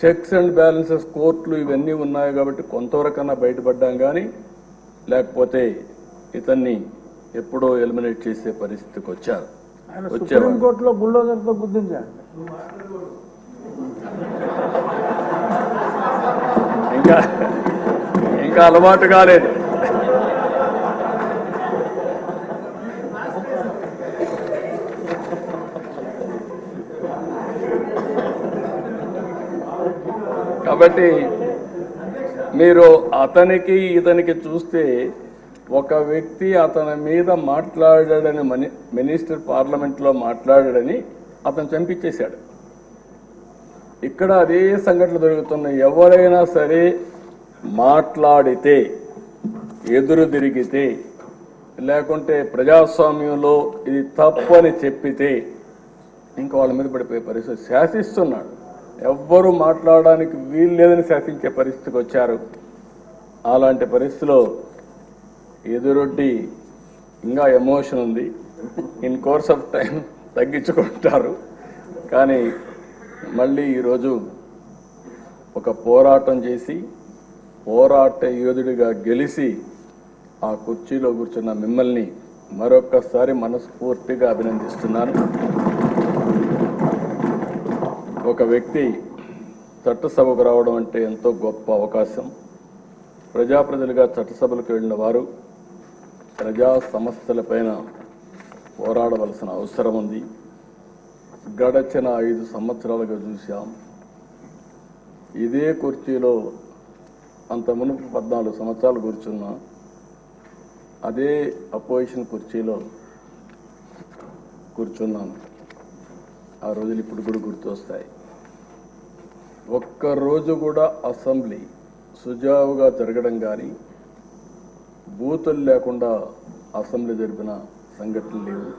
Checks and balances కోర్టులు ఇవన్నీ ఉన్నాయి కాబట్టి కొంతవరకన్నా బయటపడ్డాం కానీ లేకపోతే ఇతన్ని ఎప్పుడో ఎలిమినేట్ చేసే పరిస్థితికి వచ్చారు. సుప్రీంకోర్టులో బుల్డోజర్తో గుర్తించారు. ఇంకా ఇంకా అలవాటు కాలేదు. కాబట్టి మీరు అతనికి ఇతనికి చూస్తే ఒక వ్యక్తి అతని మీద మాట్లాడాడని మని మినిస్టర్ పార్లమెంట్లో మాట్లాడాడని అతను చంపించేశాడు ఇక్కడ అదే సంఘటనలు జరుగుతున్నాయి. ఎవరైనా సరే మాట్లాడితే ఎదురు తిరిగితే లేకుంటే ప్రజాస్వామ్యంలో ఇది తప్పు అని చెప్పితే ఇంకా వాళ్ళ మీద పడిపోయే పరిస్థితి శాసిస్తున్నాడు. ఎవ్వరూ మాట్లాడడానికి వీలు లేదని శాసించే పరిస్థితికి వచ్చారు. అలాంటి పరిస్థితిలో ఎదురొడ్డి ఇంకా ఎమోషన్ ఉంది. ఇన్ కోర్స్ ఆఫ్ టైం తగ్గించుకుంటారు. కానీ మళ్ళీ ఈరోజు ఒక పోరాటం చేసి పోరాట యోధుడిగా గెలిచి ఆ కుర్చీలో కూర్చున్న మిమ్మల్ని మరొక్కసారి మనస్ఫూర్తిగా అభినందిస్తున్నాను. ఒక వ్యక్తి చట్టసభకు రావడం అంటే ఎంతో గొప్ప అవకాశం. ప్రజాప్రతినిధులుగా చట్టసభలకు వెళ్ళిన వారు ప్రజా సమస్యలపైన పోరాడవలసిన అవసరం ఉంది. గడచిన ఐదు సంవత్సరాలుగా చూశాం. ఇదే కుర్చీలో అంత మునుపు పద్నాలుగు సంవత్సరాలు కూర్చున్నా అదే అపోజిషన్ కుర్చీలో కూర్చున్నాను. ఆ రోజులు ఇప్పుడు కూడా గుర్తొస్తాయి. ఒక్క రోజు కూడా అసెంబ్లీ సుజావుగా జరగడం కానీ బూతులు లేకుండా అసెంబ్లీ జరిపిన సంఘటనలు లేవు.